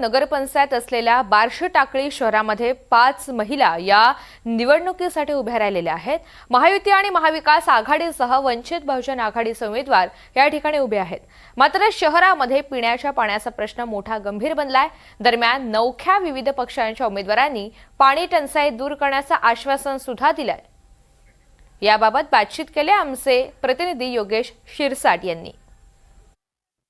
नगरपंचायत असलेल्या बार्शी टाकळी शहरामध्ये पाच महिला या निवडणुकीसाठी उभ्या राहिलेल्या आहेत. महायुती आणि महाविकास आघाडीसह वंचित बहुजन आघाडीचे उमेदवार या ठिकाणी उभे आहेत. मात्र शहरामध्ये पिण्याच्या पाण्याचा प्रश्न मोठा गंभीर बनलाय. दरम्यान नवख्या विविध पक्षांच्या उमेदवारांनी पाणी टंचाई दूर करण्याचं आश्वासन सुद्धा दिलंय. याबाबत बातचीत केले आमचे प्रतिनिधी योगेश शिरसाट यांनी.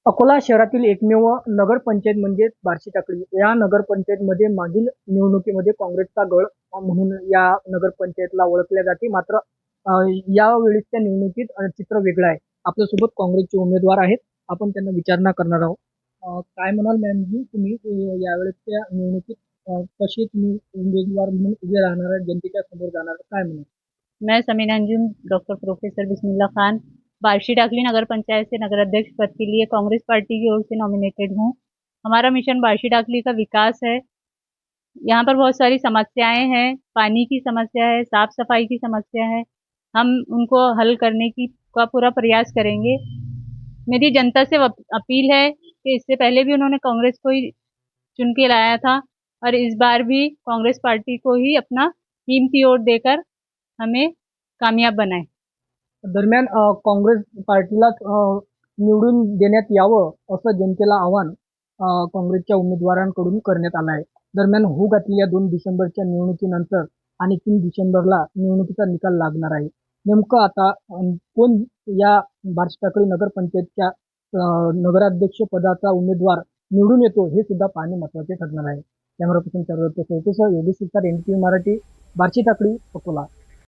अकोला शहरातील एकमेव नगरपंचायत म्हणजे बार्शी टाकळी. या नगरपंचायतमध्ये मागील निवडणुकीमध्ये काँग्रेसचा गळ म्हणून या नगरपंचायतला ओळखल्या जाते. मात्र अं, यावेळीच्या निवडणुकीत चित्र वेगळं आहे. आपल्यासोबत काँग्रेसचे उमेदवार आहेत. आपण त्यांना विचारणा करणार आहोत. काय म्हणाल मॅमजी तुम्ही अं, यावेळेसच्या निवडणुकीत कशी कसे तुम्ही उमेदवार म्हणून उभे राहणार जनतेच्या समोर जाणार काय म्हणाल? मैं समीना डॉक्टर प्रोफेसर बिस्मिल्ला खान बार्शी डाकली नगर पंचायत से नगर अध्यक्ष पद के लिए कांग्रेस पार्टी की ओर से नॉमिनेटेड हूँ। हमारा मिशन बार्शी डाकली का विकास है। यहाँ पर बहुत सारी समस्याएँ हैं। पानी की समस्या है साफ़ सफ़ाई की समस्या है। हम उनको हल करने की का पूरा प्रयास करेंगे। मेरी जनता से अपील है कि इससे पहले भी उन्होंने कांग्रेस को ही चुन के लाया था और इस बार भी कांग्रेस पार्टी को ही अपना कीमती वोट देकर हमें कामयाब बनाए। दरम्यान काँग्रेस पार्टीलाच निवडून देण्यात यावं असं जनतेला आव्हान काँग्रेसच्या उमेदवारांकडून करण्यात आलं आहे. दरम्यान होऊ घातलेल्या दोन डिसेंबरच्या निवडणुकीनंतर आणि तीन डिसेंबरला निवडणुकीचा निकाल लागणार आहे. नेमकं आता कोण या बार्शी नगरपंचायतच्या नगराध्यक्ष पदाचा उमेदवार निवडून येतो हे सुद्धा पाहणे महत्त्वाचे ठरणार आहे. कॅमेरा पर्सन चौकशी योगेश सुतार एन टी मराठी बार्शी टाकळी अकोला.